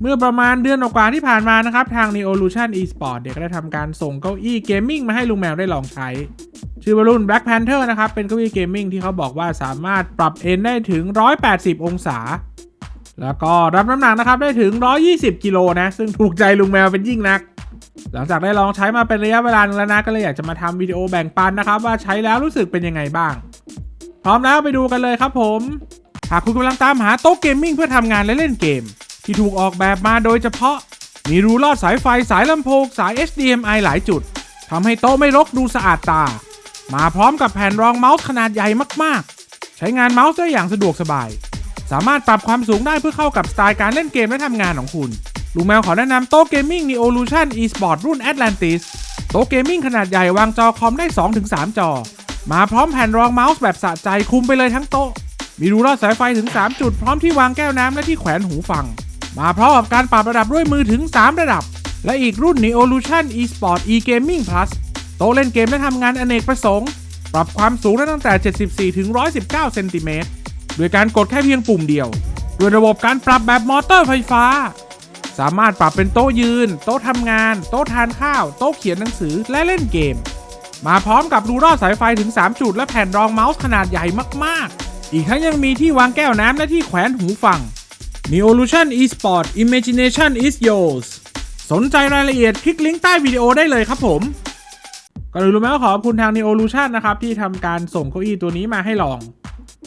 เมื่อประมาณเดือนกว่าที่ผ่านมานะครับ ทาง Neolution Esport เดี๋ยวก็ได้ทำการส่งเก้าอี้เกมมิ่งมาให้ลุงแมวได้ลองใช้ ชื่อว่ารุ่น Black Panther นะครับ เป็นเก้าอี้เกมมิ่งที่เขาบอกว่าสามารถปรับเอนได้ถึง 180 องศา แล้วก็รับน้ำหนักนะครับได้ถึง 120 กิโลนะ ซึ่งถูกใจลุงแมวเป็นยิ่งนัก หลังจากได้ลองใช้มาเป็นระยะเวลาหนึงแล้วนะก็เลยอยากจะมาทำวิดีโอแบ่งปันนะครับว่าใช้แล้วรู้สึกเป็นยังไงบ้าง พร้อมแล้วไปดูกันเลยครับผมหากคุณกำลังตามหาโต๊ะเกมมิ่งเพื่อทำงานและเล่นเกม ที่ถูกออกแบบมาโดยเฉพาะ มีรูลอดสายไฟสายลำโพงสาย HDMI หลายจุดทำให้โต๊ะไม่รกดูสะอาดตา มาพร้อมกับแผ่นรองเมาส์ขนาดใหญ่มากๆ ใช้งานเมาส์ได้อย่างสะดวกสบาย สามารถปรับความสูงได้เพื่อเข้ากับสไตล์การเล่นเกมและทำงานของคุณลุงแมวขอแนะนำโต๊ะเกมมิ่ง Neolution Esport รุ่น Atlantis โต๊ะเกมมิ่งขนาดใหญ่วางจอคอมได้ 2-3 จอ มาพร้อมแผ่นรองเมาส์แบบสะใจคุมไปเลยทั้งโต๊ะ มีรูลอดสายไฟถึง 3 จุดพร้อมที่วางแก้วน้ำและที่แขวนหูฟัง มาพร้อมกับการปรับระดับด้วยมือถึง 3 ระดับ และอีกรุ่น Neolution Esport e-Gaming Plus โต๊ะเล่นเกมและทำงานอเนกประสงค์ ปรับความสูงได้ตั้งแต่ 74 ถึง 119 เซนติเมตรโดยการกดแค่เพียงปุ่มเดียวด้วยระบบการปรับแบบมอเตอร์ไฟฟ้า สามารถปรับเป็นโต๊ะยืน โต๊ะทำงาน โต๊ะทานข้าว โต๊ะเขียนหนังสือและเล่นเกม มาพร้อมกับรูรอดสายไฟถึง 3 จุด และแผ่นรองเมาส์ขนาดใหญ่มาก ๆ อีกทั้งยังมีที่วางแก้วน้ำและที่แขวนหูฟัง Neolution Esport Imagination is yours สนใจรายละเอียดคลิกลิงก์ใต้วิดีโอได้เลยครับผมก่อนอื่นรู้ไหมว่าขอบคุณทาง Neolution นะครับ ที่ทำการส่งเก้าอี้ตัวนี้มาให้ลอง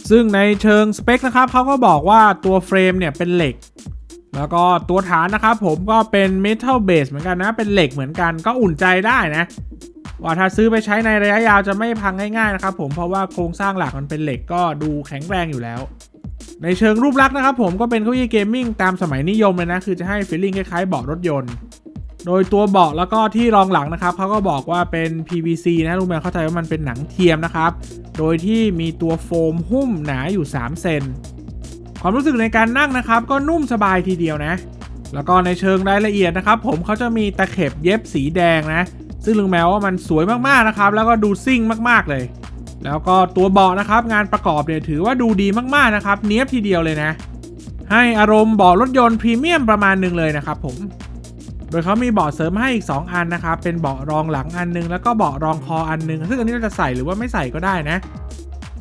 ซึ่งในเชิงสเปคนะครับเขาก็บอกว่าตัวเฟรมเนี่ยเป็นเหล็ก แล้วก็ตัวฐานนะครับผมก็เป็นเมทัลเบสเหมือนกันนะ เป็นเหล็กเหมือนกันก็อุ่นใจได้นะ ว่าถ้าซื้อไปใช้ในระยะยาวจะไม่พังง่ายๆนะครับผมเพราะว่าโครงสร้างหลักมันเป็นเหล็กก็ดูแข็งแรงอยู่แล้ว ในเชิงรูปลักษณ์นะครับผมก็เป็นเก้าอี้เกมมิ่งตามสมัยนิยมเลยนะ คือจะให้ฟีลลิ่งคล้ายๆเบาะรถยนต์ โดยตัวเบาะแล้วก็ที่รองหลังนะครับเขาก็บอกว่าเป็น PVC นะลุงแมวเข้าใจว่ามันเป็นหนังเทียมนะครับ โดยที่มีตัวโฟมหุ้มหนาอยู่ 3 เซน ความรู้สึกในการนั่งนะครับ ก็นุ่มสบายทีเดียวนะ แล้วก็ในเชิงรายละเอียดนะครับ ผมเขาจะมีตะเข็บเย็บสีแดงนะ ซึ่งลุงแมวว่ามันสวยมากๆนะครับ แล้วก็ดูซิ่งมากๆเลย แล้วก็ตัวเบาะนะครับ งานประกอบเนี่ยถือว่าดูดีมากๆนะครับ เนี้ยบทีเดียวเลยนะ ให้อารมณ์เบาะรถยนต์พรีเมียมประมาณหนึ่งเลยนะครับผม โดยเขามีเบาะเสริมให้อีก 2 อันนะครับ เป็นเบาะรองหลังอันหนึง แล้วก็เบาะรองคออันหนึง ซึ่งอันนี้เราจะใส่หรือว่าไม่ใส่ก็ได้นะ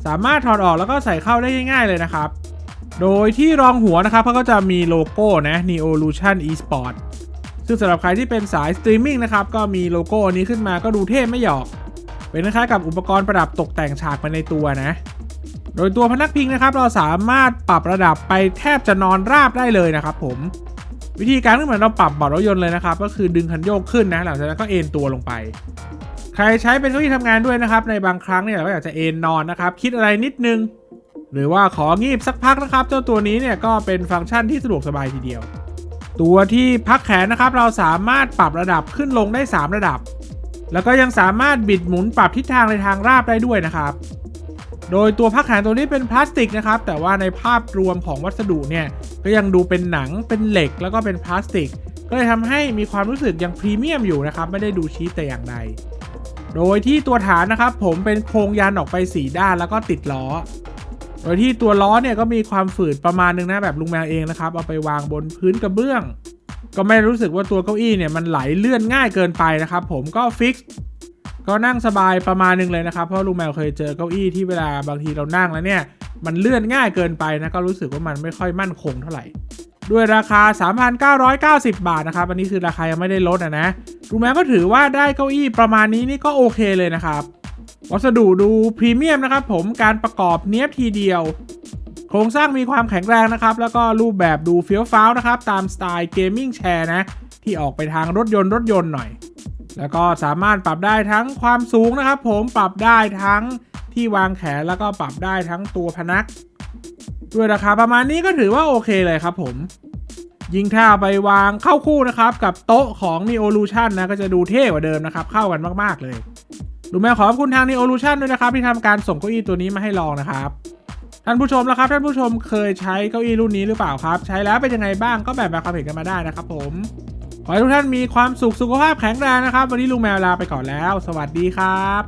สามารถถอดออกแล้วก็ใส่เข้าได้ง่ายๆเลยนะครับ โดยที่รองหัวนะครับเขาก็จะมีโลโก้นะ Neolution Esport ซึ่งสำหรับใครที่เป็นสายสตรีมมิ่งนะครับก็มีโลโก้นี้ขึ้นมาก็ดูเท่ไม่หยอก เป็นคล้ายๆกับอุปกรณ์ประดับตกแต่งฉากไปในตัวนะ โดยตัวพนักพิงนะครับ เราสามารถปรับระดับไปแทบจะนอนราบได้เลยนะครับ ผม วิธีการก็เหมือนเราปรับเบาะรถยนต์เลยนะครับ ก็คือดึงคันโยกขึ้นนะ หลังจากนั้นก็เอนตัวลงไป ใครใช้เป็นเก้าอี้ทำงานด้วยนะครับ ในบางครั้งเนี่ยเราก็อยากจะเอนนอนนะครับ คิดอะไรนิดนึง หรือว่าของีบสักพักนะครับ เจ้าตัวนี้เนี่ยก็เป็นฟังก์ชันที่สะดวกสบายทีเดียวตัวที่พักแขนนะครับ เราสามารถปรับระดับขึ้นลงได้ 3 ระดับ แล้วก็ยังสามารถบิดหมุนปรับทิศทางในทางราบได้ด้วยนะครับ โดยตัวพักแขนตัวนี้เป็นพลาสติกนะครับ แต่ว่าในภาพรวมของวัสดุเนี่ยก็ยังดูเป็นหนังเป็นเหล็กแล้วก็เป็นพลาสติก ก็เลยทำให้มีความรู้สึกยังพรีเมียมอยู่นะครับ ไม่ได้ดูชีพแต่อย่างใด โดยที่ตัวฐานนะครับ ผมเป็นโครงยันออกไป4ด้านแล้วก็ติดล้อโดยที่ตัวล้อเนี่ยก็มีความฝืดประมาณนึงนะแบบลุงแมวเองนะครับเอาไปวางบนพื้นกระเบื้อง ก็ไม่รู้สึกว่าตัวเก้าอี้เนี่ยมันไหลเลื่อนง่ายเกินไปนะครับผมก็ฟิกก็นั่งสบายประมาณนึงเลยนะครับ เพราะลุงแมวเคยเจอเก้าอี้ที่เวลาบางทีเรานั่งแล้วเนี่ย มันเลื่อนง่ายเกินไปนะก็รู้สึกว่ามันไม่ค่อยมั่นคงเท่าไหร่ ด้วยราคา 3,990 บาทนะครับ อันนี้คือราคายังไม่ได้ลดนะนะลุงแมวก็ถือว่าได้เก้าอี้ประมาณนี้นี่ก็โอเคเลยนะครับ วัสดุดูพรีเมียมนะครับผมการประกอบเนี้ยบทีเดียว โครงสร้างมีความแข็งแรงนะครับ แล้วก็รูปแบบดูเฟี้ยวฟ้าวนะครับ ตามสไตล์เกมมิ่งแชร์นะ ที่ออกไปทางรถยนต์รถยนต์หน่อย แล้วก็สามารถปรับได้ทั้งความสูงนะครับ ผมปรับได้ทั้งที่วางแขนแล้วก็ปรับได้ทั้งตัวพนัก ด้วยราคาประมาณนี้ก็ถือว่าโอเคเลยครับผม ยิงถ้าเอาไปวางเข้าคู่นะครับ กับโต๊ะของ Neolution นะก็จะดูเท่กว่าเดิมนะครับ เข้ากันมากๆเลยดูแม่ขอบคุณทาง Neolution ด้วยนะครับ ที่ทำการส่งเก้าอี้ตัวนี้มาให้ลองนะครับ ท่านผู้ชมแล้วครับ ท่านผู้ชมเคยใช้เก้าอี้รุ่นนี้หรือเปล่าครับ ใช้แล้วเป็นยังไงบ้างก็แบ่งปันความเห็นกันมาได้นะครับผมขอให้ทุกท่านมีความสุขสุขภาพแข็งแรงนะครับ วันนี้ลุงแมวลาไปก่อนแล้ว สวัสดีครับ